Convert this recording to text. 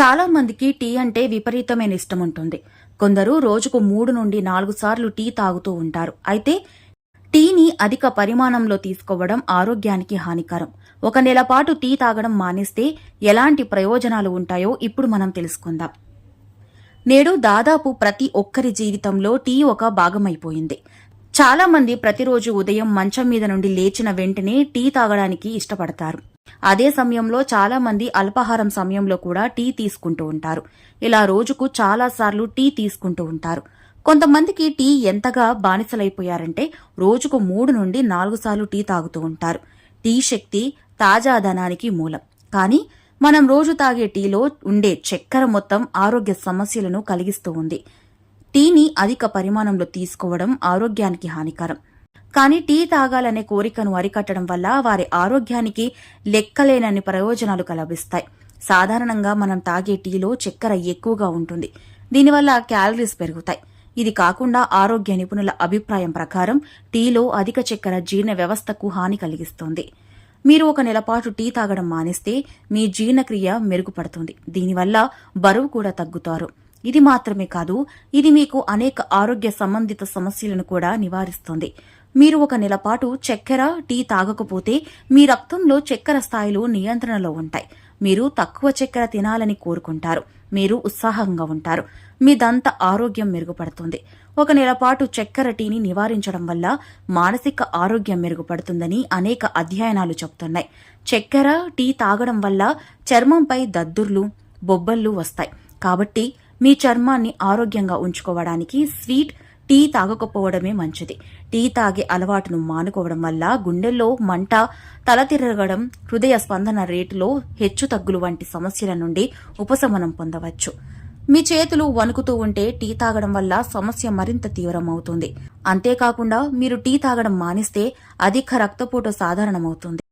చాలా మందికి టీ అంటే విపరీతమైన ఇష్టం ఉంటుంది. కొందరు రోజుకు మూడు నుండి నాలుగు సార్లు టీ తాగుతూ ఉంటారు. అయితే టీని అధిక పరిమాణంలో తీసుకోవడం ఆరోగ్యానికి హానికరం. ఒక నెల పాటు టీ తాగడం మానేస్తే ఎలాంటి ప్రయోజనాలు ఉంటాయో ఇప్పుడు మనం తెలుసుకుందాం. నేడు దాదాపు ప్రతి ఒక్కరి జీవితంలో టీ ఒక భాగమైపోయింది. చాలా మంది ప్రతిరోజు ఉదయం మంచం మీద నుండి లేచిన వెంటనే టీ తాగడానికి ఇష్టపడతారు. అదే సమయంలో చాలా మంది అల్పాహారం సమయంలో కూడా టీ తీసుకుంటూ ఉంటారు. ఇలా రోజుకు చాలా సార్లు టీ తీసుకుంటూ ఉంటారు. కొంతమందికి టీ ఎంతగా బానిసలైపోయారంటే రోజుకు మూడు నుండి నాలుగు సార్లు టీ తాగుతూ ఉంటారు. టీ శక్తి తాజాదనానికి మూలం. కానీ మనం రోజు తాగే టీలో ఉండే చక్కెర మొత్తం ఆరోగ్య సమస్యలను కలిగిస్తూ ఉంది. టీని అధిక పరిమాణంలో తీసుకోవడం ఆరోగ్యానికి హానికరం. కానీ టీ తాగాలనే కోరికను అరికట్టడం వల్ల వారి ఆరోగ్యానికి లెక్కలేనన్ని ప్రయోజనాలు కలభిస్తాయి. సాధారణంగా మనం తాగే టీలో చక్కెర ఎక్కువగా ఉంటుంది. దీనివల్ల క్యాలరీస్ పెరుగుతాయి. ఇది కాకుండా ఆరోగ్య నిపుణుల అభిప్రాయం ప్రకారం టీలో అధిక చక్కెర జీర్ణ వ్యవస్థకు హాని కలిగిస్తుంది. మీరు ఒక నెలపాటు టీ తాగడం మానేస్తే మీ జీర్ణక్రియ మెరుగుపడుతుంది. దీనివల్ల బరువు కూడా తగ్గుతారు. ఇది మాత్రమే కాదు ఇది మీకు అనేక ఆరోగ్య సంబంధిత సమస్యలను కూడా నివారిస్తుంది. మీరు ఒక నెలపాటు చక్కెర టీ తాగకపోతే మీ రక్తంలో చక్కెర స్థాయిలు నియంత్రణలో ఉంటాయి. మీరు తక్కువ చక్కెర తినాలని కోరుకుంటారు. మీరు ఉత్సాహంగా ఉంటారు. మీ దంత ఆరోగ్యం మెరుగుపడుతుంది. ఒక నెలపాటు చక్కెర టీని నివారించడం వల్ల మానసిక ఆరోగ్యం మెరుగుపడుతుందని అనేక అధ్యయనాలు చెబుతున్నాయి. చక్కెర టీ తాగడం వల్ల చర్మంపై దద్దుర్లు బొబ్బళ్ళు వస్తాయి. కాబట్టి మీ చర్మాన్ని ఆరోగ్యంగా ఉంచుకోవడానికి స్వీట్ టీ తాగకపోవడమే మంచిది. టీ తాగే అలవాటును మానుకోవడం వల్ల గుండెల్లో మంట తల తిరగడం హృదయ స్పందన రేటులో హెచ్చు తగ్గులు వంటి సమస్యల నుండి ఉపశమనం పొందవచ్చు. మీ చేతులు వణుకుతూ ఉంటే టీ తాగడం వల్ల సమస్య మరింత తీవ్రమవుతుంది. అంతేకాకుండా మీరు టీ తాగడం మానిస్తే అధిక రక్తపోటు సాధారణమవుతుంది.